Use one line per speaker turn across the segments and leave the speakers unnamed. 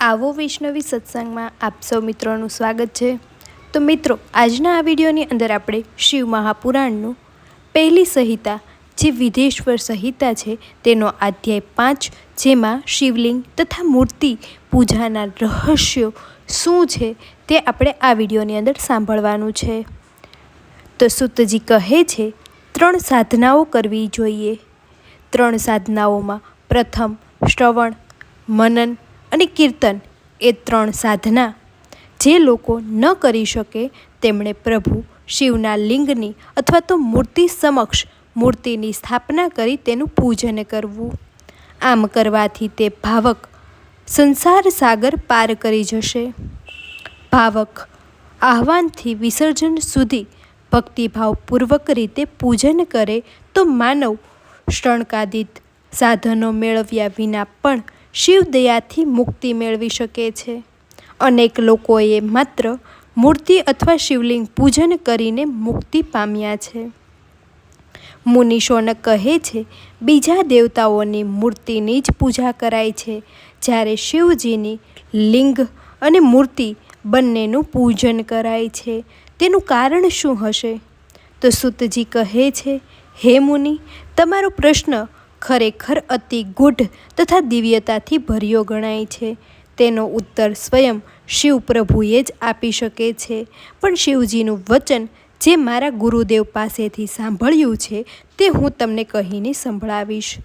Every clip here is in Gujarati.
આવો વૈષ્ણવી સત્સંગમાં આપ સૌ મિત્રોનું સ્વાગત છે. તો મિત્રો, આજના આ વિડીયોની અંદર આપણે શિવ મહાપુરાણનું પહેલી સંહિતા, જે વિધેશ્વર સંહિતા છે, તેનો અધ્યાય પાંચ, જેમાં શિવલિંગ તથા મૂર્તિ પૂજાના રહસ્યો શું છે, તે આપણે આ વિડીયોની અંદર સાંભળવાનું છે. તો સુતજી કહે છે, ત્રણ સાધનાઓ કરવી જોઈએ. ત્રણ સાધનાઓમાં પ્રથમ શ્રવણ, મનન અને કીર્તન એ ત્રણ સાધના. જે લોકો ન કરી શકે, તેમણે પ્રભુ શિવના લિંગની અથવા તો મૂર્તિ સમક્ષ મૂર્તિની સ્થાપના કરી તેનું પૂજન કરવું. આમ કરવાથી તે ભાવક સંસાર સાગર પાર કરી જશે. ભાવક આહવાનથી વિસર્જન સુધી ભક્તિભાવપૂર્વક રીતે પૂજન કરે તો માનવ શ્રણકાદિત સાધનો મેળવ્યા વિના પણ શિવદયાથી મુક્તિ મેળવી શકે છે. અનેક લોકોએ માત્ર મૂર્તિ અથવા શિવલિંગ પૂજન કરીને મુક્તિ પામ્યા છે. મુનિષોને કહે છે, બીજા દેવતાઓની મૂર્તિની જ પૂજા કરાય છે. જ્યારે શિવજીની લિંગ અને મૂર્તિ બંનેનું પૂજન કરાય છે, તેનું કારણ શું હશે? તો સુતજી કહે છે, હે મુનિ, તમારો પ્રશ્ન ખરેખર અતિ ગૂઢ તથા દિવ્યતાથી ભર્યો ગણાય છે. તેનો ઉત્તર સ્વયં શિવ પ્રભુએ જ આપી શકે છે. પણ શિવજીનું વચન જે મારા ગુરુદેવ પાસેથી સાંભળ્યું છે તે હું તમને કહીને સંભળાવીશ.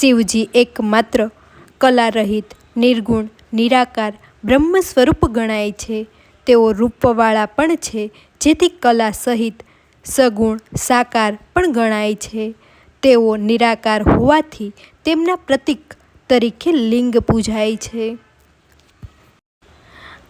શિવજી એકમાત્ર કલારહિત, નિર્ગુણ, નિરાકાર બ્રહ્મ સ્વરૂપ ગણાય છે. તેઓ રૂપવાળા પણ છે, જેથી કલા સહિત સગુણ, સાકાર પણ ગણાય છે. તેઓ નિરાકાર હોવાથી તેમના પ્રતીક તરીકે લિંગ પૂજાય છે.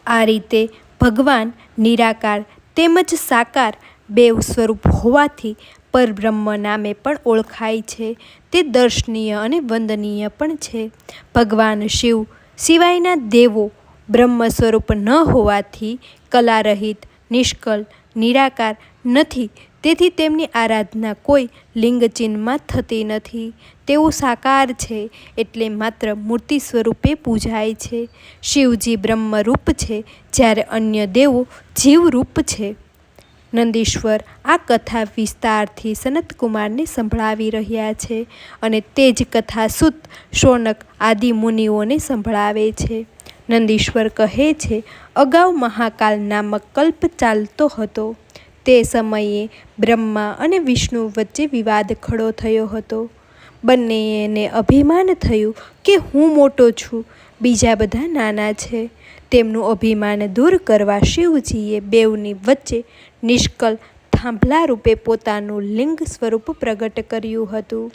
આ રીતે ભગવાન નિરાકાર તેમજ સાકાર બેવ સ્વરૂપ હોવાથી પરબ્રહ્મ નામે પણ ઓળખાય છે. તે દર્શનીય અને વંદનીય પણ છે. ભગવાન શિવ સિવાયના દેવો બ્રહ્મ સ્વરૂપ ન હોવાથી કલારહિત, નિષ્કલ, નિરાકાર નથી તેથી તેમની આરાધના કોઈ લિંગચિહ્નમાં થતી નથી. તેઓ સાકાર છે એટલે માત્ર મૂર્તિ સ્વરૂપે પૂજાય છે. શિવજી બ્રહ્મરૂપ છે, જ્યારે અન્ય દેવો જીવરૂપ છે. નંદીશ્વર આ કથા વિસ્તારથી સનતકુમારને સંભળાવી રહ્યા છે અને તે જ કથા સુત શોનક આદિ મુનિઓને સંભળાવે છે. નંદીશ્વર કહે છે, અગાઉ મહાકાલ નામક કલ્પ ચાલતો હતો. તે સમયે બ્રહ્મા અને વિષ્ણુ વચ્ચે વિવાદ ખડો થયો હતો. બંનેને અભિમાન થયું કે હું મોટો છું, બીજા બધા નાના છે. તેમનું અભિમાન દૂર કરવા શિવજીએ બેવની વચ્ચે નિષ્કલ થાંભલા રૂપે પોતાનું લિંગ સ્વરૂપ પ્રગટ કર્યું હતું.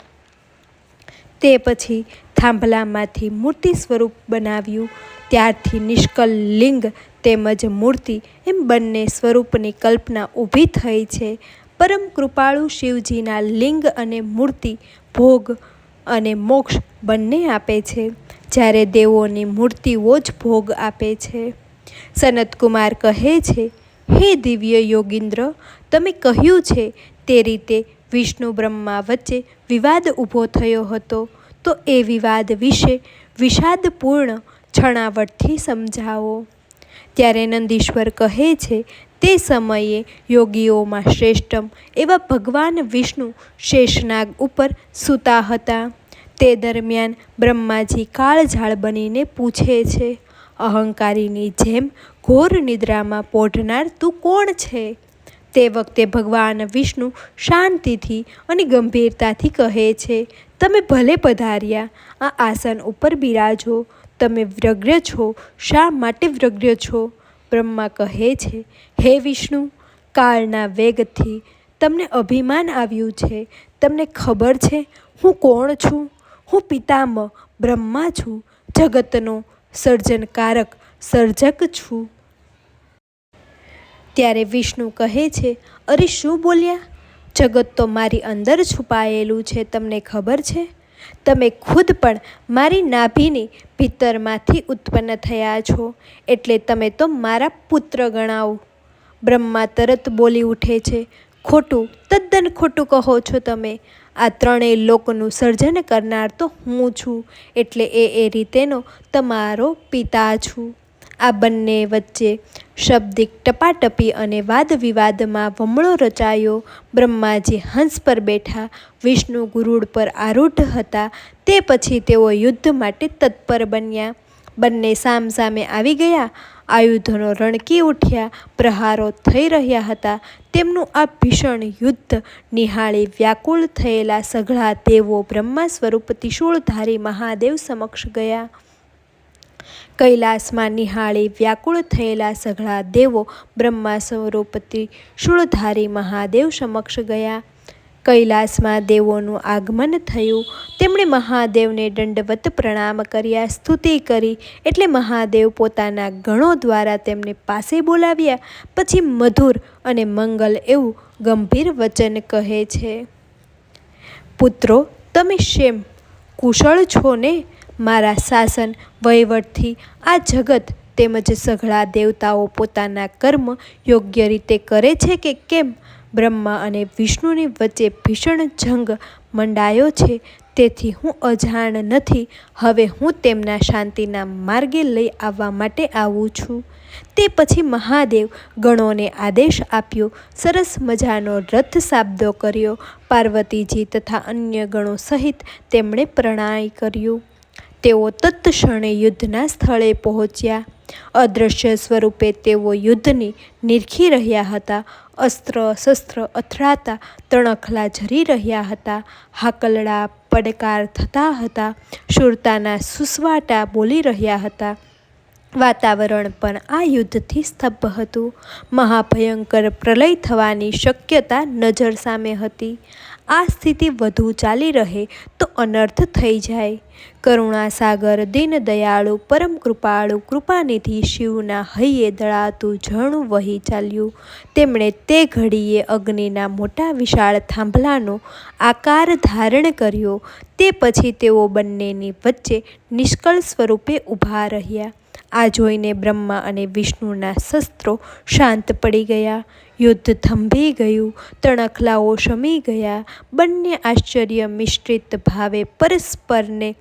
તે પછી થાંભલામાંથી મૂર્તિ સ્વરૂપ બનાવ્યું. ત્યારથી નિષ્કલ લિંગ તેમજ મૂર્તિ એમ બંને સ્વરૂપની કલ્પના ઊભી થઈ છે. પરમ કૃપાળુ શિવજીના લિંગ અને મૂર્તિ, ભોગ અને મોક્ષ બંને આપે છે, જ્યારે દેવોની મૂર્તિઓ જ ભોગ આપે છે. સનતકુમાર કહે છે, હે દિવ્ય યોગીન્દ્ર, તમે કહ્યું છે તે રીતે વિષ્ણુ બ્રહ્મા વચ્ચે વિવાદ ઊભો થયો હતો. તો એ વિવાદ વિશે વિષાદપૂર્ણ છણાવટથી સમજાવો. ત્યારે નંદીશ્વર કહે છે, તે સમયે યોગીઓમાં શ્રેષ્ઠમ એવા ભગવાન વિષ્ણુ શેષનાગ ઉપર સૂતા હતા. તે દરમિયાન બ્રહ્માજી કાળઝાળ બનીને પૂછે છે, અહંકારીની જેમ ઘોર નિદ્રામાં પોઢનાર તું કોણ છે? તે વખતે ભગવાન વિષ્ણુ શાંતિથી અને ગંભીરતાથી કહે છે, તમે ભલે પધાર્યા, આ આસન ઉપર બિરાજો તમે વ્યગ્ર છો, શા માટે વ્યગ્ર છો? બ્રહ્મા કહે છે, હે વિષ્ણુ, કાળના વેગથી તમને અભિમાન આવ્યું છે. તમને ખબર છે, હું કોણ છું? હું પિતામહ, બ્રહ્મા છું. જગતનો સર્જનકારક, સર્જક છું. ત્યારે વિષ્ણુ કહે છે, અરે શું બોલ્યા? જગત તો મારી અંદર છુપાયેલું છે, તમને ખબર છે? તમે ખુદ પણ મારી નાભીની ભીતરમાંથી ઉત્પન્ન થયા છો, એટલે તમે તો મારા પુત્ર ગણાવો બ્રહ્મા તરત બોલી ઉઠે છે, ખોટું, તદ્દન ખોટું કહો છો તમે. આ ત્રણેય લોકનું સર્જન કરનાર તો હું છું, એટલે એ એ રીતેનો તમારો પિતા છું. આ બંને વચ્ચે શબ્દિક ટપાટપી અને વાદવિવાદમાં વમળો રચાયો. બ્રહ્માજી હંસ પર બેઠા, વિષ્ણુ ગુરુડ પર આરૂઢ હતા. તે પછી તેઓ યુદ્ધ માટે તત્પર બન્યા. બંને સામસામે આવી ગયા. આયુધનો રણકી ઉઠ્યા. પ્રહારો થઈ રહ્યા હતા. તેમનું આ ભીષણ યુદ્ધ નિહાળી વ્યાકુળ થયેલા સઘળા દેવો બ્રહ્મા સ્વરૂપ ત્રિશૂળધારી મહાદેવ સમક્ષ ગયા. કૈલાસમાં નિહાળી વ્યાકુળ થયેલા સઘળા દેવો બ્રહ્મા સ્વરૂપતિ શુળધારી મહાદેવ સમક્ષ ગયા. કૈલાસમાં દેવોનું આગમન થયું. તેમણે મહાદેવને દંડવત પ્રણામ કર્યા, સ્તુતિ કરી એટલે મહાદેવ પોતાના ગણો દ્વારા તેમને પાસે બોલાવ્યા. પછી મધુર અને મંગલ એવું ગંભીર વચન કહે છે. પુત્રો, તમે શેમ કુશળ છો ને? મારા શાસન વહીવટથી આ જગત તેમજ સઘળા દેવતાઓ પોતાના કર્મ યોગ્ય રીતે કરે છે કે કેમ? બ્રહ્મા અને વિષ્ણુની વચ્ચે ભીષણ જંગ મંડાયો છે, તેથી હું અજાણ નથી. હવે હું તેમના શાંતિના માર્ગે લઈ આવવા માટે આવું છું. તે પછી મહાદેવ ગણોને આદેશ આપ્યો, સરસ મજાનો રથ સાબદો કર્યો, પાર્વતીજી તથા અન્ય ગણો સહિત તેમણે પ્રણાય કર્યું. તેઓ તત્ક્ષણે યુદ્ધના સ્થળે પહોંચ્યા. અદૃશ્ય સ્વરૂપે તેઓ યુદ્ધની નિરખી રહ્યા હતા. અસ્ત્ર શસ્ત્ર અથડાતા તણખલા ઝરી રહ્યા હતા. હાકલડા પડકાર થતા હતા. શૂરતાના સુસવાટા બોલી રહ્યા હતા. વાતાવરણ પણ આ યુદ્ધથી સ્તબ્ધ હતું. મહાભયંકર પ્રલય થવાની શક્યતા નજર સામે હતી. આ સ્થિતિ વધુ ચાલી રહે તો અનર્થ થઈ જાય. કરુણાસાગર દીનદયાળુ પરમ કૃપાળુ, કૃપાનિધિ શિવના હૈયે દળાતું ઝરણું વહી ચાલ્યું. તેમણે તે ઘડીએ અગ્નિના મોટા વિશાળ થાંભલાનો આકાર ધારણ કર્યો. તે પછી તેઓ બંનેની વચ્ચે નિષ્કળ સ્વરૂપે ઊભા રહ્યા. આ જોઈને બ્રહ્મા અને વિષ્ણુના શસ્ત્રો શાંત પડી ગયા. યુદ્ધ થંભી ગયું, તણખલાઓ શમી ગયા, બંને આશ્ચર્ય મિશ્રિત ભાવે પરસ્પરને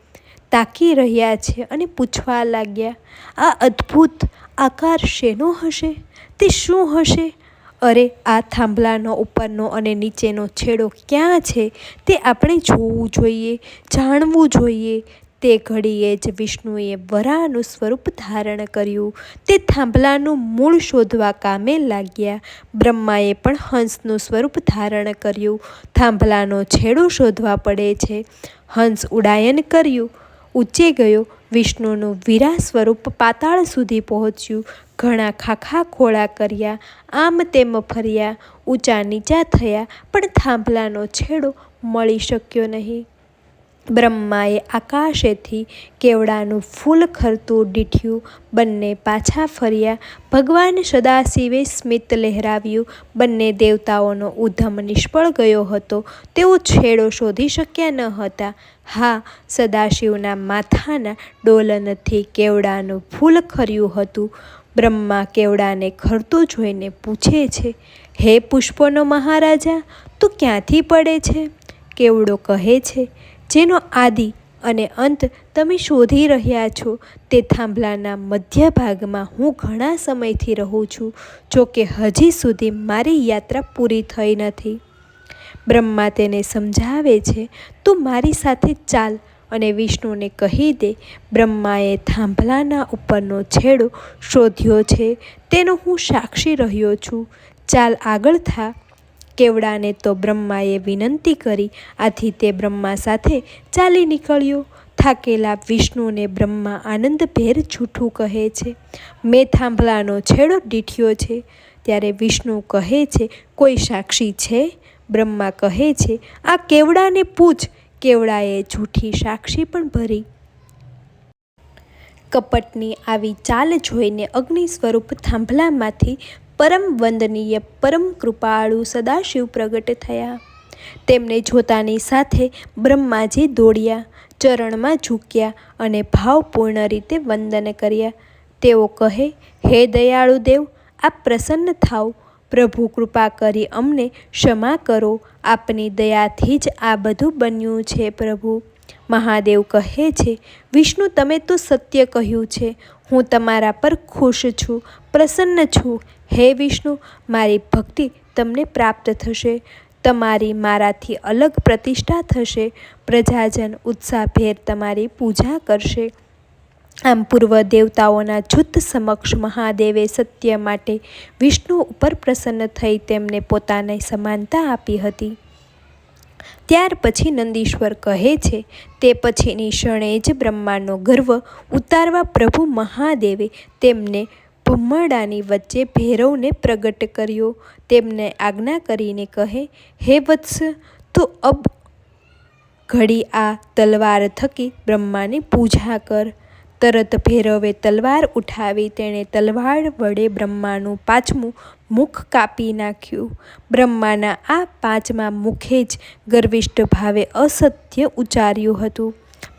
તાકી રહ્યા છે અને પૂછવા લાગ્યા, આ અદ્ભુત આકાર શેનો હશે? તે શું હશે? અરે, આ થાંભલાનો ઉપરનો અને નીચેનો છેડો ક્યાં છે? તે આપણે જોવું જોઈએ, જાણવું જોઈએ. તે ઘડીએ જ વિષ્ણુએ વરાહનું સ્વરૂપ ધારણ કર્યું. તે થાંભલાનું મૂળ શોધવા કામે લાગ્યા. બ્રહ્માએ પણ હંસનું સ્વરૂપ ધારણ કર્યું. થાંભલાનો છેડો શોધવા પડે છે. હંસ ઉડાયન કર્યું. ઊંચે ગયો. વિષ્ણુનું વીરા સ્વરૂપ પાતાળ સુધી પહોંચ્યું. ઘણા ખાખા ખોળા કર્યા. આમ તેમ ફર્યા. ઊંચા નીચા થયા. પણ થાંભલાનો છેડો મળી શક્યો નહીં. બ્રહ્માએ આકાશેથી કેવડાનું ફૂલ ખરતું દીઠ્યું, બંને પાછા ફર્યા. ભગવાન સદાશિવે સ્મિત લહેરાવ્યું. બંને દેવતાઓનો ઉધમ નિષ્ફળ ગયો હતો. તેઓ છેડો શોધી શક્યા ન હતા. હા, સદાશિવના માથાના ડોલનથી કેવડાનું ફૂલ ખર્યું હતું. બ્રહ્મા કેવડાને ખરતું જોઈને પૂછે છે, હે પુષ્પોનો મહારાજા, તું ક્યાંથી પડે છે? કેવડો કહે છે જેનો આદિ અને અંત તમે શોધી રહ્યા છો, તે થાંભલાના મધ્ય ભાગમાં હું ઘણા સમયથી રહું છું, જો કે હજી સુધી મારી યાત્રા પૂરી થઈ નથી. બ્રહ્મા તેને સમજાવે છે, તું મારી સાથે ચાલ અને વિષ્ણુને કહી દે, બ્રહ્માએ થાંભલાના ઉપરનો છેડો શોધ્યો છે, તેનો હું સાક્ષી રહ્યો છું. ચાલ આગળ થા. કેવડાને તો બ્રહ્માએ વિનંતી કરી, આથી તે બ્રહ્મા સાથે ચાલી નીકળ્યો. થાકેલા વિષ્ણુને બ્રહ્મા આનંદભેર જૂઠું કહે છે. મેં થાંભલાનો છેડો દીઠ્યો છે. ત્યારે વિષ્ણુ કહે છે, કોઈ સાક્ષી છે? બ્રહ્મા કહે છે, આ કેવડાને પૂછ, કેવડાએ જૂઠી સાક્ષી પણ ભરી. કપટની આવી ચાલ જોઈને અગ્નિ સ્વરૂપ થાંભલામાંથી પરમ વંદનીય, પરમ કૃપાળુ સદાશિવ પ્રગટ થયા. તેમને જોતાની સાથે બ્રહ્માજી દોડ્યા, ચરણમાં ઝૂક્યા અને ભાવપૂર્ણ રીતે વંદન કર્યા. તેઓ કહે, હે દયાળુ દેવ આપ પ્રસન્ન થાવ પ્રભુ કૃપા કરી અમને ક્ષમા કરો. આપની દયાથી જ આ બધું બન્યું છે, પ્રભુ. મહાદેવ કહે છે, વિષ્ણુ, તમે તો સત્ય કહ્યું છે. હું તમારા પર ખુશ છું, પ્રસન્ન છું. હે વિષ્ણુ, મારી ભક્તિ તમને પ્રાપ્ત થશે. તમારી મારાથી અલગ પ્રતિષ્ઠા થશે. પ્રજાજન ઉત્સાહભેર તમારી પૂજા કરશે. આમ પૂર્વ દેવતાઓના જૂથ સમક્ષ મહાદેવે સત્ય માટે વિષ્ણુ ઉપર પ્રસન્ન થઈ તેમને પોતાને સમાનતા આપી હતી. ત્યાર પછી નંદીશ્વર કહે છે, તે પછીની ક્ષણે જ બ્રહ્માનો ગર્વ ઉતારવા પ્રભુ મહાદેવે તેમને ભમરડાની વચ્ચે ભૈરવને પ્રગટ કર્યો. તેમને આજ્ઞા કરીને કહે, હે વત્સ, તો અબ ઘડી આ તલવાર થકી બ્રહ્માની પૂજા કર. તરત ભૈરવે તલવાર ઉઠાવી તેણે તલવાર વડે બ્રહ્માનું પાંચમું મુખ કાપી નાખ્યું. બ્રહ્માના આ પાંચમા મુખે જ ગર્વિષ્ઠ ભાવે અસત્ય ઉચ્ચાર્યું હતું.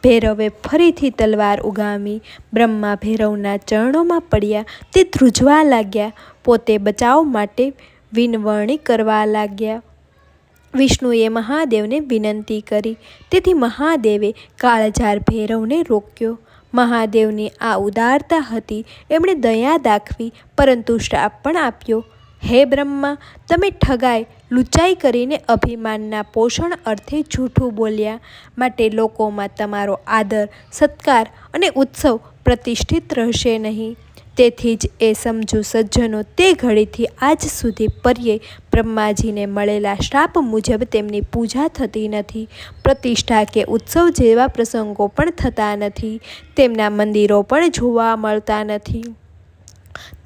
ભૈરવે ફરીથી તલવાર ઉગામી, બ્રહ્મા ભૈરવના ચરણોમાં પડ્યા, તે ધ્રુજવા લાગ્યા, પોતે બચાવ માટે વિનવણી કરવા લાગ્યા. વિષ્ણુએ મહાદેવને વિનંતી કરી. તેથી મહાદેવે કાળજાર ભૈરવને રોક્યો. મહાદેવની આ ઉદારતા હતી, એમણે દયા દાખવી, પરંતુ શ્રાપ પણ આપ્યો. હે બ્રહ્મા, તમે ઠગાઈ લૂંચાઈ કરીને અભિમાનના પોષણ અર્થે જૂઠું બોલ્યા માટે લોકોમાં તમારો આદર, સત્કાર અને ઉત્સવ પ્રતિષ્ઠિત રહેશે નહીં. તેથી જ એ સમજુ સજ્જનો, તે ઘડીથી આજ સુધી પર્યે બ્રહ્માજીને મળેલા શ્રાપ મુજબ તેમની પૂજા થતી નથી. પ્રતિષ્ઠા કે ઉત્સવ જેવા પ્રસંગો પણ થતા નથી. તેમના મંદિરો પણ જોવા મળતા નથી.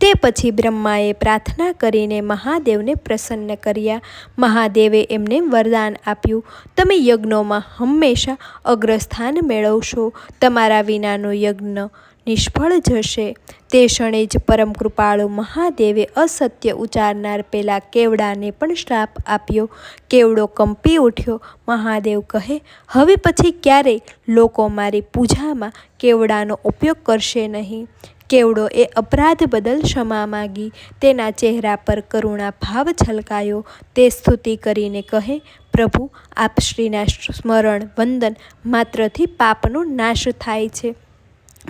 તે પછી બ્રહ્માએ પ્રાર્થના કરીને મહાદેવને પ્રસન્ન કર્યા. મહાદેવે એમને વરદાન આપ્યું. તમે યજ્ઞોમાં હંમેશા અગ્રસ્થાન મેળવશો. તમારા વિનાનો યજ્ઞ નિષ્ફળ જશે. તે ક્ષણે જ પરમ કૃપાળુ મહાદેવે અસત્ય ઉચ્ચારનાર પેલા કેવડાને પણ શ્રાપ આપ્યો. કેવડો કંપી ઉઠ્યો. મહાદેવ કહે, હવે પછી ક્યારેય લોકો મારી પૂજામાં કેવડાનો ઉપયોગ કરશે નહીં. કેવડો એ અપરાધ બદલ ક્ષમા માગી. તેના ચહેરા પર કરુણા ભાવ છલકાયો. તે સ્તુતિ કરીને કહે, પ્રભુ, આપ શ્રીના સ્મરણ વંદન માત્રથી પાપનો નાશ થાય છે.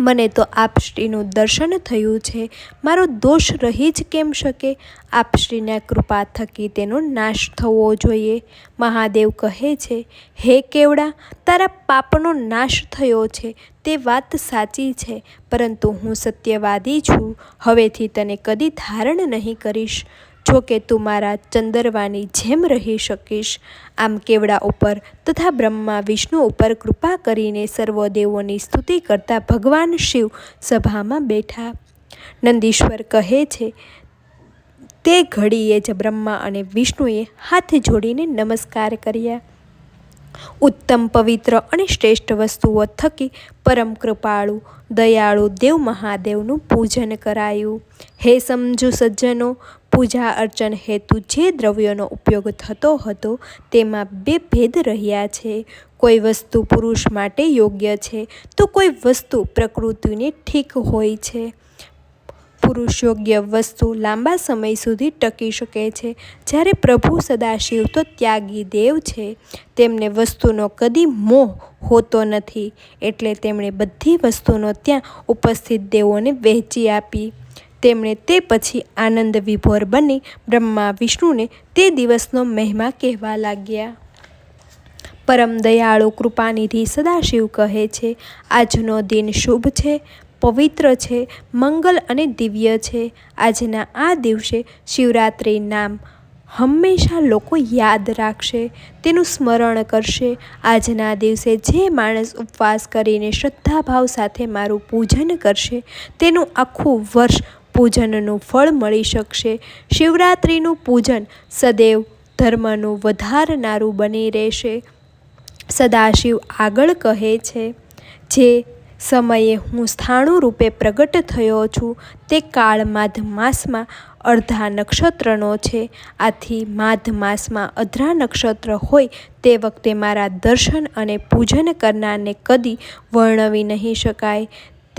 મને તો આપશ્રીનું દર્શન થયું છે. મારો દોષ રહી જ કેમ શકે? આપશ્રીના કૃપા થકી તેનો નાશ થવો જોઈએ. મહાદેવ કહે છે, હે કેવડા, તારા પાપનો નાશ થયો છે. તે વાત સાચી છે, પરંતુ હું સત્યવાદી છું. હવેથી તને કદી ધારણ નહીં કરીશ. જો કે તું મારા ચંદરવાની જેમ રહી શકીશ. આમ કેવડા ઉપર તથા બ્રહ્મા વિષ્ણુ ઉપર કૃપા કરીને સર્વદેવોની સ્તુતિ કરતા ભગવાન શિવ સભામાં બેઠા. નંદીશ્વર કહે છે, તે ઘડીએ જ બ્રહ્મા અને વિષ્ણુએ હાથ જોડીને નમસ્કાર કર્યા. ઉત્તમ પવિત્ર અને શ્રેષ્ઠ વસ્તુઓ થકી પરમ કૃપાળુ, દયાળુ દેવ મહાદેવનું પૂજન કરાયું. હે સમજુ સજ્જનો પૂજા અર્ચન હેતુ જે દ્રવ્યોનો ઉપયોગ થતો હતો તેમાં બે ભેદ રહ્યા છે. કોઈ વસ્તુ પુરુષ માટે યોગ્ય છે તો કોઈ વસ્તુ પ્રકૃતિને ઠીક હોય છે. પુરુષ યોગ્ય વસ્તુ લાંબા સમય સુધી ટકી શકે છે. જ્યારે પ્રભુ સદાશિવ તો ત્યાગી દેવ છે. તેમને વસ્તુનો કદી મોહ હોતો નથી. એટલે તેમણે બધી વસ્તુનો ત્યાં ઉપસ્થિત દેવોને વહેંચી આપી. તેમણે તે પછી આનંદ વિભોર બની બ્રહ્મા વિષ્ણુને તે દિવસનો મહિમા કહેવા લાગ્યા. પરમ દયાળુ કૃપાનિધિ સદાશિવ કહે છે, આજનો દિન શુભ છે, પવિત્ર છે, મંગલ અને દિવ્ય છે. આજના આ દિવસે શિવરાત્રિ નામ હંમેશા લોકો યાદ રાખશે, તેનું સ્મરણ કરશે. આજના દિવસે જે માણસ ઉપવાસ કરીને શ્રદ્ધાભાવ સાથે મારું પૂજન કરશે, તેનું આખું વર્ષ પૂજનનું ફળ મળી શકશે. શિવરાત્રિનું પૂજન સદૈવ ધર્મનું વધારનારું બની રહેશે. સદાશિવ આગળ કહે છે, જે સમયે હું સ્થાણુ રૂપે પ્રગટ થયો છું, તે કાળ માધ માસમાં અડધા નક્ષત્રનો છે. આથી માધ માસમાં અધરા નક્ષત્ર હોય તે વખતે મારા દર્શન અને પૂજન કરનારને કદી વર્ણવી નહીં શકાય.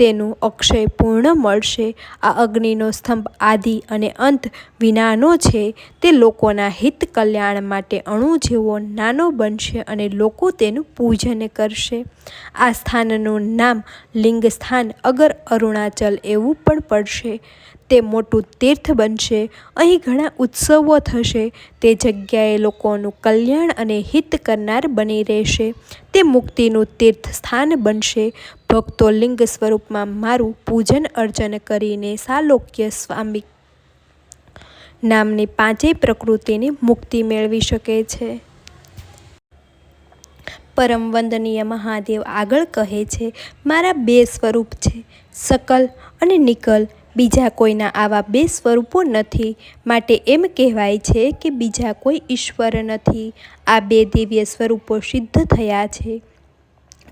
તેનું અક્ષય પૂર્ણ મળશે. આ અગ્નિનો સ્તંભ આદિ અને અંત વિનાનો છે. તે લોકોના હિત કલ્યાણ માટે અણુ જેવો નાનો બનશે અને લોકો તેનું પૂજન કરશે. આ સ્થાનનું નામ લિંગ સ્થાન અગર અરુણાચલ એવું પણ પડશે. તે મોટું તીર્થ બનશે. અહીં ઘણા ઉત્સવો થશે. તે જગ્યાએ લોકોનું કલ્યાણ અને હિત કરનાર બની રહેશે. તે મુક્તિનું તીર્થ સ્થાન બનશે. ભક્તો લિંગ સ્વરૂપમાં મારું પૂજન અર્ચન કરીને સાલોક્ય સ્વામી નામની પાંચેય પ્રકૃતિની મુક્તિ મેળવી શકે છે. પરમ વંદનીય મહાદેવ આગળ કહે છે, મારા બે સ્વરૂપ છે, સકલ અને નિકલ. બીજા કોઈના આવા બે સ્વરૂપો નથી. માટે એમ કહેવાય છે કે બીજા કોઈ ઈશ્વર નથી. આ બે દિવ્ય સ્વરૂપો સિદ્ધ થયા છે.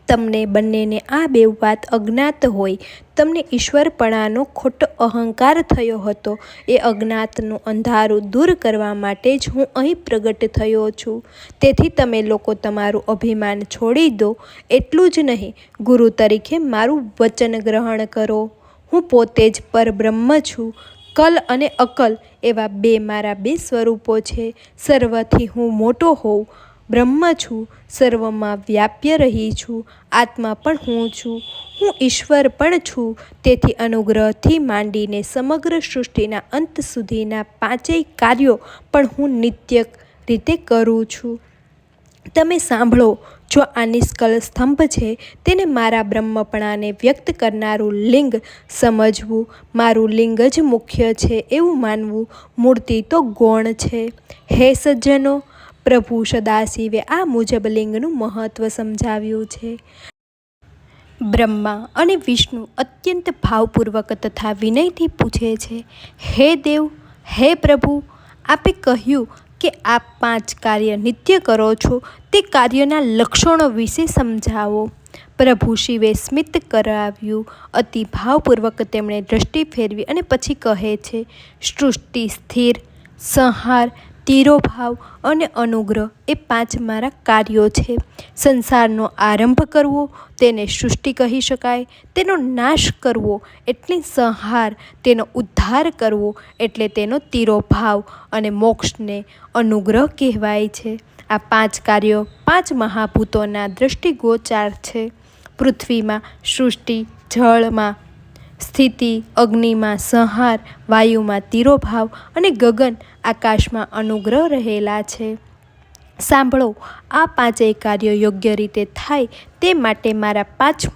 તમને બંનેને આ બે વાત અજ્ઞાત હોય. તમને ઈશ્વરપણાનો ખોટો અહંકાર થયો હતો. એ અજ્ઞાતનું અંધારું દૂર કરવા માટે જ હું અહીં પ્રગટ થયો છું. તેથી તમે લોકો તમારું અભિમાન છોડી દો. એટલું જ નહીં. ગુરુ તરીકે મારું વચન ગ્રહણ કરો. હું પોતે જ પરબ્રહ્મ છું. કલ અને અકલ એવા બે મારા બે સ્વરૂપો છે. સર્વથી હું મોટો હોઉં. બ્રહ્મ છું. સર્વમાં વ્યાપ્ય રહી છું. આત્મા પણ હું છું. હું ઈશ્વર પણ છું. તેથી અનુગ્રહથી માંડીને સમગ્ર સૃષ્ટિના અંત સુધીના પાંચેય કાર્યો પણ હું નિત્ય રીતે કરું છું. તમે સાંભળો, જો આ નિષ્કલ સ્તંભ છે, તેને મારા બ્રહ્મપણાને વ્યક્ત કરનારું લિંગ સમજવું. મારું લિંગ જ મુખ્ય છે એવું માનવું. મૂર્તિ તો ગૌણ છે. હે સજ્જનો, પ્રભુ સદાશિવે આ મુજબ લિંગનું મહત્વ સમજાવ્યું છે. બ્રહ્મા અને વિષ્ણુ અત્યંત ભાવપૂર્વક તથા વિનયથી પૂછે છે, હે દેવ, હે પ્રભુ, આપે કહ્યું કે આપ પાંચ કાર્ય નિત્ય કરો છો, તે કાર્યના લક્ષણો વિશે સમજાવો. પ્રભુ શિવે સ્મિત કરાવ્યું. અતિ ભાવપૂર્વક તેમણે દ્રષ્ટિ ફેરવી અને પછી કહે છે, સૃષ્ટિ સ્થિર, સંહાર તિરોભાવ અને અનુગ્રહ એ પાંચ મારા કાર્યો છે. સંસારનો આરંભ કરવો, તેને સૃષ્ટિ કહી શકાય, તેનો નાશ કરવો, એટલે સંહાર, તેનો ઉદ્ધાર કરવો, એટલે તેનો તિરોભાવ અને મોક્ષને અનુગ્રહ કહેવાય છે. આ પાંચ કાર્યો પાંચ મહાભૂતોના દૃષ્ટિગોચાર છે. પૃથ્વીમાં સૃષ્ટિ, જળમાં સ્થિતિ, અગ્નિમાં સંહાર, વાયુમાં તિરોભાવ અને ગગન આકાશમાં અનુગ્રહ રહેલા છે. સાંભળો, આ પાંચેય કાર્યો યોગ્ય રીતે થાય તે માટે મારા પાંચ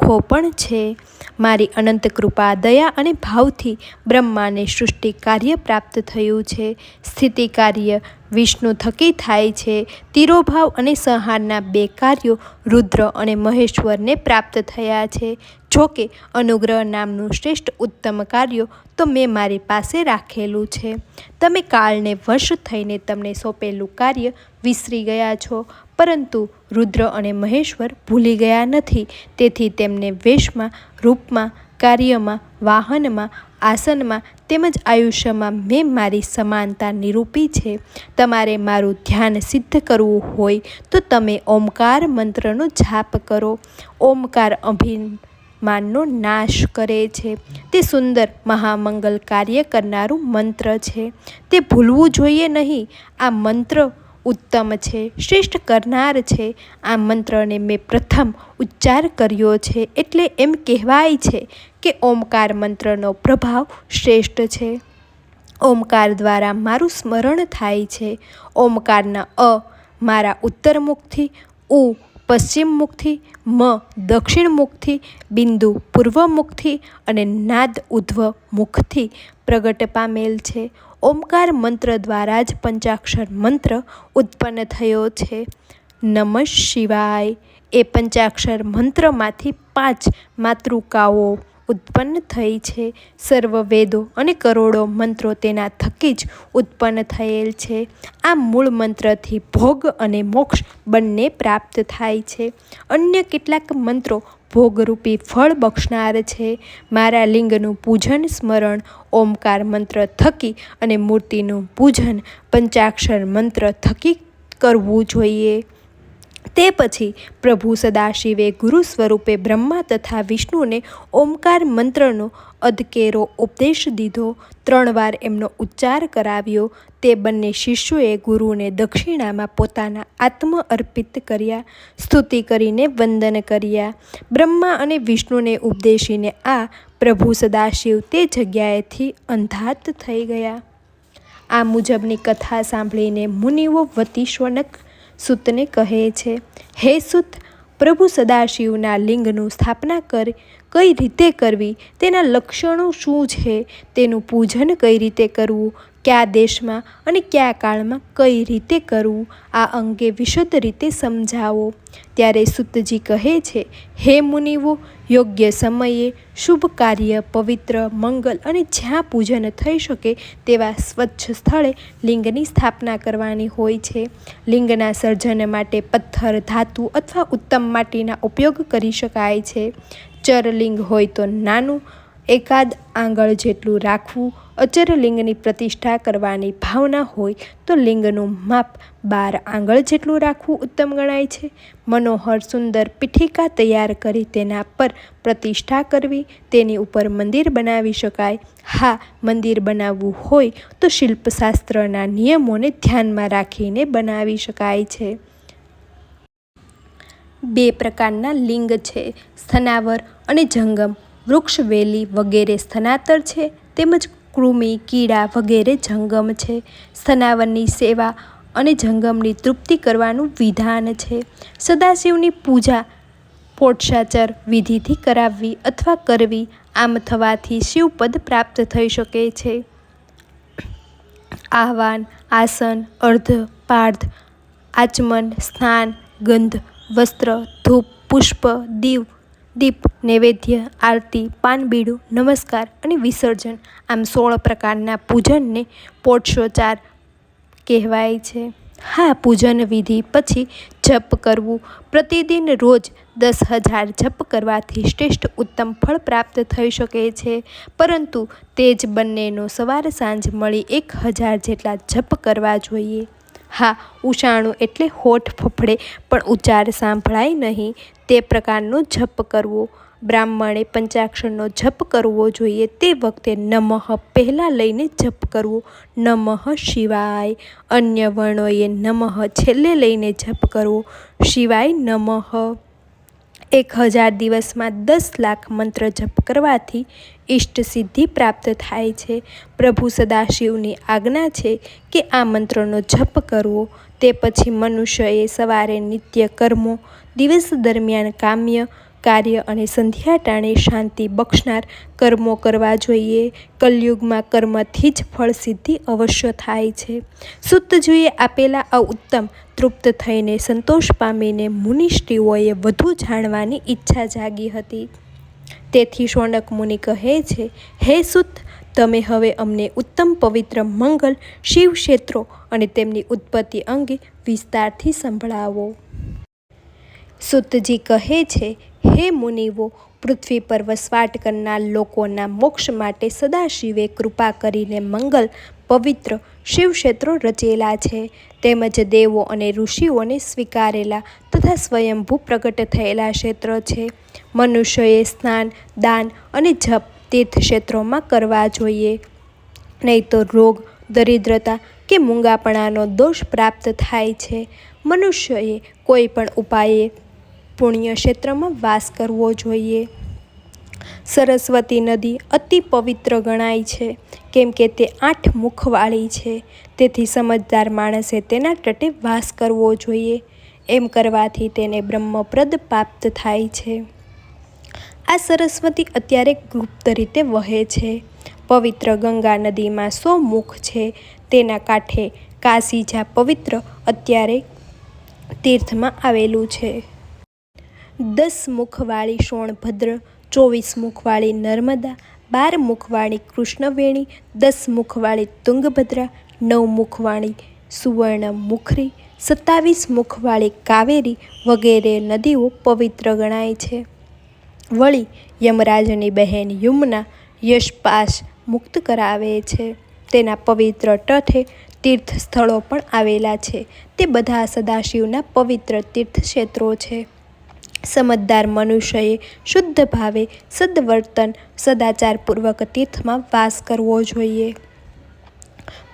મુખો પણ છે. મારી અનંત કૃપા, દયા અને ભાવથી બ્રહ્માને સૃષ્ટિ કાર્ય પ્રાપ્ત થયું છે. સ્થિતિ કાર્ય વિષ્ણુ થકી થાય છે. તિરોભાવ અને સંહારના બે કાર્યો રુદ્ર અને મહેશ્વરને પ્રાપ્ત થયા છે. જો કે અનુગ્રહ નામનું શ્રેષ્ઠ ઉત્તમ કાર્યો તો મેં મારી પાસે રાખેલું છે. તમે કાળને વશ થઈને તમને સોંપેલું કાર્ય વિસરી ગયા છો. પરંતુ રુદ્ર અને મહેશ્વર ભૂલી ગયા નથી. તેથી તેમને વેશમાં, રૂપમાં, કાર્યમાં, વાહનમાં, આસનમાં તેમજ આયુષ્યમાં મેં મારી સમાનતા નિરૂપી છે. તમારે મારું ધ્યાન સિદ્ધ કરવું હોય તો તમે ઓમકાર મંત્રનો જાપ કરો. ઓમકાર અભિમાનનો નાશ કરે છે. તે સુંદર, મહામંગલ કાર્ય કરનારું મંત્ર છે. તે ભૂલવું જોઈએ નહીં. આ મંત્ર ઉત્તમ છે, શ્રેષ્ઠ કરનાર છે. આ મંત્રને મેં પ્રથમ ઉચ્ચાર કર્યો છે એટલે એમ કહેવાય છે કે ઓમકાર મંત્રનો પ્રભાવ શ્રેષ્ઠ છે. ઓમકાર દ્વારા મારું સ્મરણ થાય છે. ઓમકારના અ મારા ઉત્તરમુખથી ઉ પશ્ચિમ મુખથી, મ દક્ષિણમુખથી બિંદુ પૂર્વ મુખથી અને નાદ ઉધ્વ મુખથી પ્રગટ પામેલ છે. ઓમકાર મંત્ર દ્વારા જ પંચાક્ષર મંત્ર ઉત્પન્ન થયો છે. નમ શિવાય. એ પંચાક્ષર મંત્રમાંથી પાંચ માતૃકાઓ ઉત્પન્ન થઈ છે. સર્વ વેદો અને કરોડો મંત્રો તેના થકી જ ઉત્પન્ન થયેલ છે. આ મૂળ મંત્રથી ભોગ અને મોક્ષ બંને પ્રાપ્ત થાય છે. અન્ય કેટલાક મંત્રો ભોગરૂપી ફળ બક્ષનાર છે. મારા લિંગનું પૂજન, સ્મરણ, ઓમકાર મંત્ર થકી અને મૂર્તિનું પૂજન, પંચાક્ષર મંત્ર થકી કરવું જોઈએ. તે પછી પ્રભુ સદાશિવે ગુરુ સ્વરૂપે બ્રહ્મા તથા વિષ્ણુને ઓમકાર મંત્રનો અધકેરો ઉપદેશ દીધો. ત્રણ વાર એમનો ઉચ્ચાર કરાવ્યો. તે બંને શિષ્યોએ ગુરુને દક્ષિણામાં પોતાના આત્મ અર્પિત કર્યા. સ્તુતિ કરીને વંદન કર્યા. બ્રહ્મા અને વિષ્ણુને ઉપદેશીને આ પ્રભુ સદાશિવ તે જગ્યાએથી અંધાત થઈ ગયા. આ મુજબની કથા સાંભળીને મુનિઓ વતીશ્વનક સૂતને કહે છે, હે સૂત, પ્રભુ સદાશિવના લિંગનું સ્થાપના કરી, કઈ રીતે કરવી, તેના લક્ષણો શું છે, તેનું પૂજન કઈ રીતે કરવું કયા દેશમાં અને કયા કાળમાં કઈ રીતે કરવું, આ અંગે વિશુદ્ધ રીતે સમજાવો. ત્યારે સુતજી કહે છે, હે મુનિવો, યોગ્ય સમયે શુભ કાર્ય, પવિત્ર, મંગલ અને જ્યાં પૂજન થઈ શકે તેવા સ્વચ્છ સ્થળે લિંગની સ્થાપના કરવાની હોય છે. લિંગના સર્જન માટે પથ્થર, ધાતુ અથવા ઉત્તમ માટીના ઉપયોગ કરી શકાય છે. ચરલિંગ હોય તો નાનું, એકાદ આંગળ જેટલું રાખવું અચર લિંગની પ્રતિષ્ઠા કરવાની ભાવના હોય તો લિંગનું માપ બાર આંગળ જેટલું રાખવું ઉત્તમ ગણાય છે. મનોહર સુંદર પીઠિકા તૈયાર કરી તેના પર પ્રતિષ્ઠા કરવી, તેની ઉપર મંદિર બનાવી શકાય. હા, મંદિર બનાવવું હોય તો શિલ્પશાસ્ત્રના નિયમોને ધ્યાનમાં રાખીને બનાવી શકાય છે. બે પ્રકારના લિંગ છે. સ્થનાવર અને જંગમ. વૃક્ષ વેલી વગેરે સ્થનાતર છે. તેમજ કૃમિ, કીડા વગેરે જંગમ છે. સ્થનાવરની સેવા અને જંગમની તૃપ્તિ કરવાનું વિધાન છે. સદાશિવની પૂજા પોટસાચર વિધિથી કરાવવી અથવા કરવી આમ થવાથી શિવપદ પ્રાપ્ત થઈ શકે છે. આહવાન, આસન, અર્ધ પાર્ધ આચમન, સ્નાન, ગંધ, વસ્ત્ર, ધૂપ, પુષ્પ, દીવ દીપ, નૈવેદ્ય, આરતી, પાનબીડું, નમસ્કાર અને વિસર્જન આમ સોળ પ્રકારના પૂજનને પોટશોચાર કહેવાય છે. હા, પૂજન વિધિ પછી જપ કરવું. પ્રતિદિન રોજ દસ હજાર જપ કરવાથી શ્રેષ્ઠ ઉત્તમ ફળ પ્રાપ્ત થઈ શકે છે. પરંતુ તે જ બંનેનો સવાર સાંજ મળી એક હજાર જેટલા જપ કરવા જોઈએ. હા, ઉષાણું એટલે હોઠ ફફડે, પણ ઉચ્ચાર સાંભળાય નહીં. તે પ્રકારનો જપ કરવો. બ્રાહ્મણે પંચાક્ષરનો જપ કરવો જોઈએ. તે વખતે નમઃ પહેલાં લઈને જપ કરવો. નમઃ શિવાય. અન્ય વર્ણોએ નમઃ છેલ્લે લઈને જપ કરવો. શિવાય નમઃ. એક હજાર દિવસમાં દસ લાખ મંત્ર જપ કરવાથી ઇષ્ટ સિદ્ધિ પ્રાપ્ત થાય છે. પ્રભુ સદાશિવની આજ્ઞા છે કે આ મંત્રનો જપ કરવો. તે પછી મનુષ્યએ સવારે નિત્ય કર્મો, દિવસ દરમિયાન કામ્ય કાર્ય અને સંધ્યા ટાણે શાંતિ બક્ષનાર કર્મો કરવા જોઈએ. કલયુગમાં કર્મથી જ ફળ સિદ્ધિ અવશ્ય થાય છે. સુતજીએ આપેલા આ ઉત્તમ, તૃપ્ત થઈને સંતોષ પામીને મુનિશ્રીઓએ વધુ જાણવાની ઈચ્છા જાગી હતી. તેથી શોનક મુનિ કહે છે, હે સુત, તમે હવે અમને ઉત્તમ પવિત્ર મંગલ, શિવ ક્ષેત્રો અને તેમની ઉત્પત્તિ અંગે વિસ્તારથી સંભળાવો. સુતજી કહે છે હે મુનિવો, પૃથ્વી પર વસવાટ કરનાર લોકોના મોક્ષ માટે સદાશિવે કૃપા કરીને મંગલ, પવિત્ર શિવક્ષેત્રો રચેલા છે. તેમજ દેવો અને ઋષિઓને સ્વીકારેલા તથા સ્વયંભૂ પ્રગટ થયેલા ક્ષેત્ર છે. મનુષ્યએ સ્નાન, દાન અને જપ તીર્થક્ષેત્રોમાં કરવા જોઈએ. નહીં તો રોગ, દરિદ્રતા કે મૂંગાપણાનો દોષ પ્રાપ્ત થાય છે. મનુષ્યએ કોઈ પણ ઉપાયે પુણ્ય ક્ષેત્રમાં વાસ કરવો જોઈએ. સરસ્વતી નદી અતિ પવિત્ર ગણાય છે, કેમ કે તે આઠ મુખવાળી છે. તેથી સમજદાર માણસે તેના તટે વાસ કરવો જોઈએ. એમ કરવાથી તેને બ્રહ્મપ્રદ પ્રાપ્ત થાય છે. આ સરસ્વતી અત્યારે ગુપ્ત રીતે વહે છે. પવિત્ર ગંગા નદીમાં સો મુખ છે. તેના કાંઠે કાશી જ્યાં પવિત્ર અત્યારે તીર્થમાં આવેલું છે. દસ મુખવાળી સોણભદ્ર ચોવીસ મુખવાળી નર્મદા બાર મુખવાળી કૃષ્ણવેણી દસ મુખવાળી તુંગભદ્રા નવ મુખવાળી સુવર્ણ મુખરી સત્તાવીસ મુખવાળી કાવેરી વગેરે નદીઓ પવિત્ર ગણાય છે. વળી યમરાજની બહેન યુમના યશપાશ મુક્ત કરાવે છે. તેના પવિત્ર તટે તીર્થ સ્થળો પણ આવેલા છે. તે બધા સદાશિવના પવિત્ર તીર્થક્ષેત્રો છે. સમજદાર મનુષ્યએ શુદ્ધ ભાવે સદવર્તન સદાચારપૂર્વક તીર્થમાં વાસ કરવો જોઈએ.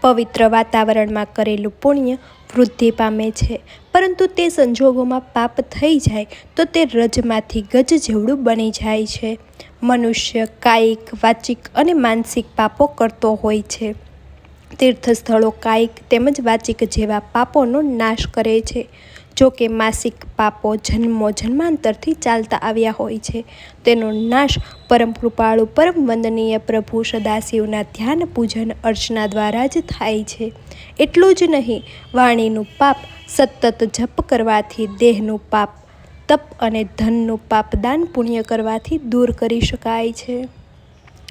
પવિત્ર વાતાવરણમાં કરેલું પુણ્ય વૃદ્ધિ પામે છે, પરંતુ તે સંજોગોમાં પાપ થઈ જાય તો તે રજમાંથી ગજ જેવડું બની જાય છે. મનુષ્ય કાયિક, વાચિક અને માનસિક પાપો કરતો હોય છે. તીર્થસ્થળો કાયિક તેમજ વાચિક જેવા પાપોનો નાશ કરે છે. જો કે માસિક પાપો જન્મો જન્માંતરથી ચાલતા આવ્યા હોય છે. તેનો નાશ પરમ કૃપાળુ, પરમ વંદનીય પ્રભુ સદાશિવના ધ્યાન, પૂજન, અર્ચના દ્વારા જ થાય છે. એટલું જ નહીં, વાણીનું પાપ સતત જપ કરવાથી, દેહનું પાપ તપ અને ધનનું પાપ દાન પુણ્ય કરવાથી દૂર કરી શકાય છે.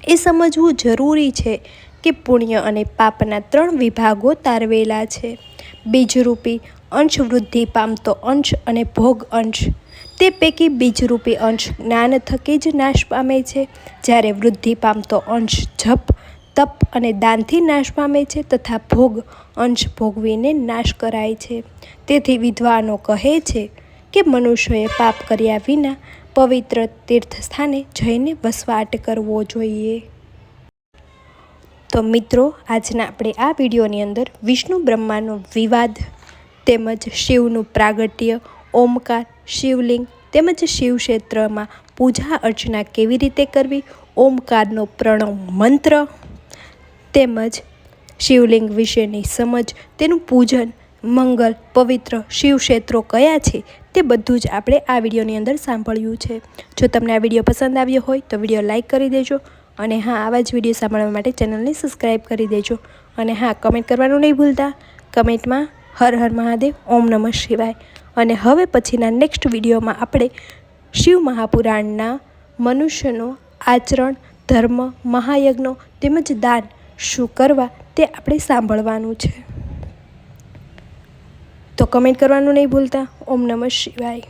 એ સમજવું જરૂરી છે કે પુણ્ય અને પાપના ત્રણ વિભાગો તારવેલા છે. બીજરૂપી અંશ વૃદ્ધિ પામતો અંશ અને ભોગ અંશ. તે પૈકી બીજરૂપી અંશ જ્ઞાન થકી જ નાશ પામે છે. જ્યારે વૃદ્ધિ પામતો અંશ જપ, તપ અને દાનથી નાશ પામે છે તથા ભોગ અંશ ભોગવીને નાશ કરાય છે. તેથી વિદ્વાનો કહે છે કે મનુષ્યએ પાપ કર્યા વિના પવિત્ર તીર્થસ્થાને જઈને વસવાટ કરવો જોઈએ. તો મિત્રો, આજના આપણે આ વિડીયોની અંદર વિષ્ણુ બ્રહ્માનો વિવાદ તેમજ શિવનું પ્રાગટ્ય, ઓમકાર, શિવલિંગ તેમજ શિવ ક્ષેત્રમાં પૂજા અર્ચના કેવી રીતે કરવી? ઓમકારનો પ્રણવ મંત્ર તેમજ શિવલિંગ વિશેની સમજ, તેનું પૂજન, મંગલ, પવિત્ર શિવ ક્ષેત્રો કયા છે તે બધું જ આપણે આ વિડીયોની અંદર સાંભળ્યું છે. જો તમને આ વીડિયો પસંદ આવ્યો હોય તો વીડિયો લાઇક કરી દેજો અને હા, આવા જ વીડિયો સાંભળવા માટે ચેનલને સબસ્ક્રાઈબ કરી દેજો અને હા, કમેન્ટ કરવાનું નહીં ભૂલતા. કમેન્ટમાં હર હર મહાદેવ, ઓમ નમઃ શિવાય. અને હવે પછીના નેક્સ્ટ વિડીયોમાં આપણે શિવ મહાપુરાણના મનુષ્યનો આચરણ, ધર્મ, મહાયજ્ઞો તેમજ દાન શું કરવા તે આપણે સાંભળવાનું છે. તો કમેન્ટ કરવાનું નહીં ભૂલતા. ઓમ નમઃ શિવાય.